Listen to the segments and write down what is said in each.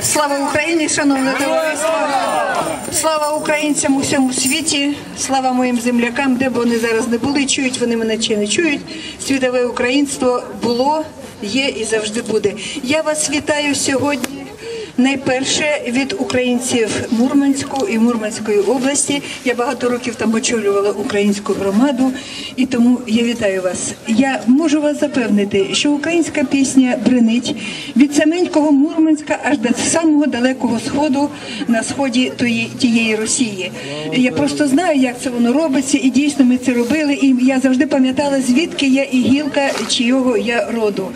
Слава Україні, шановне товариство! Слава українцям у всьому світі, слава моїм землякам, де б вони зараз не були, чують вони мене чи не чують. Світове українство було, є і завжди буде. Я вас вітаю сьогодні. Найперше від українців Мурманську і Мурманської області. Я багато років там очолювала українську громаду, і тому я вітаю вас. Я можу вас запевнити, що українська пісня бренить від саменького Мурманська аж до самого далекого сходу на сході тієї Росії. Я просто знаю, як це воно робиться, і дійсно ми це робили. І я завжди пам'ятала, звідки я і гілка чийого я роду.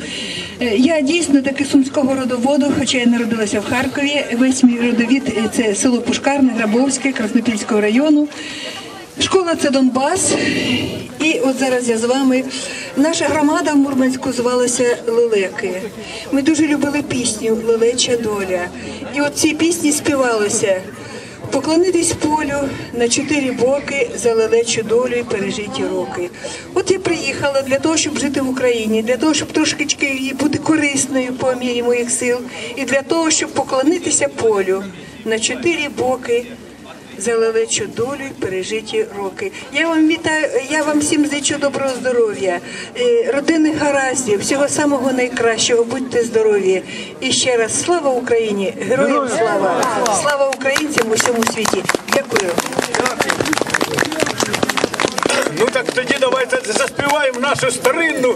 Е, Я дійсно таки сумського родоводу, хоча я народилася в Харкові. Весь мій родовід е, це село Пушкарне, Грабовське, Краснопільського району. Школа це Донбас. І от зараз я з вами. Наша громада в Мурманську звалася Лелеки. Ми дуже любили пісню Лелеча доля. І от ці пісні співалося. Поклонитись полю на чотири боки за лелечу долю і пережиті роки. От я приїхала для того, щоб жити в Україні, для того, щоб трошечки їй бути корисною по мірі моїх сил, і для того, щоб поклонитися полю на чотири боки за лелечу долю і пережиті роки. Я вам вітаю, я вам всім зичу доброго здоров'я, е, родинних гараздів, всього самого найкращого. Будьте здорові. І ще раз слава Україні! Героям слава! Слава українцям у всьому світі! Дякую. Ну так тоді давайте заспіваємо нашу старинну.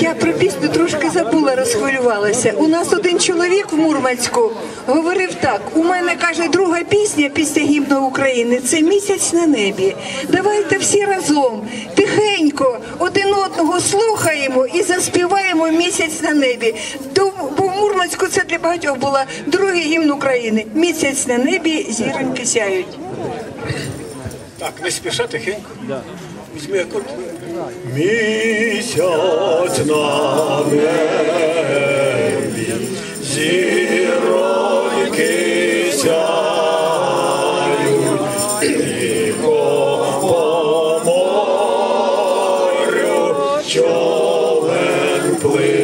Я про пісню трошки забула, розхвилювалася. У нас один чоловік в Мурманську говорив так: у мене каже, друга пісня після гімну України це місяць на небі. Давайте всі разом тихенько один одного слухаємо і заспіваємо місяць на небі. Бо в Мурманську це для багатьох була другий гімн України. Місяць на небі, зіроньки сяють. Так, не спіша тихенько. Візьми акорд. Місяць на небі, зіроньки сяють, і по морю човен пливе,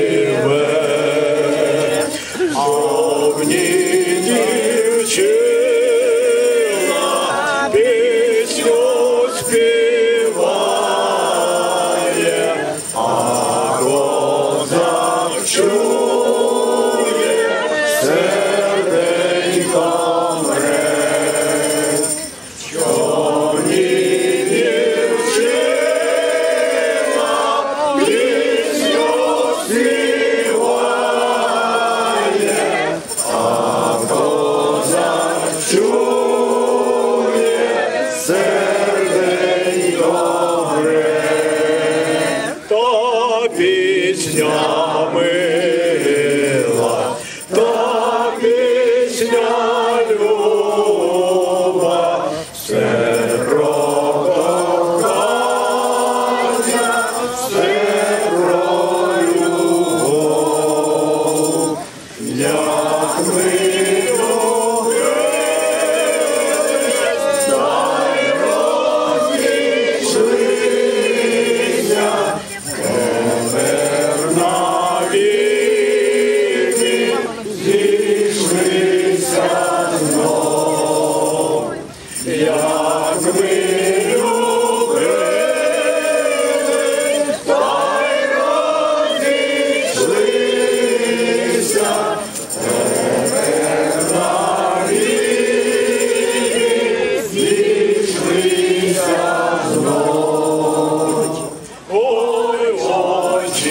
пісня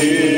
Jesus.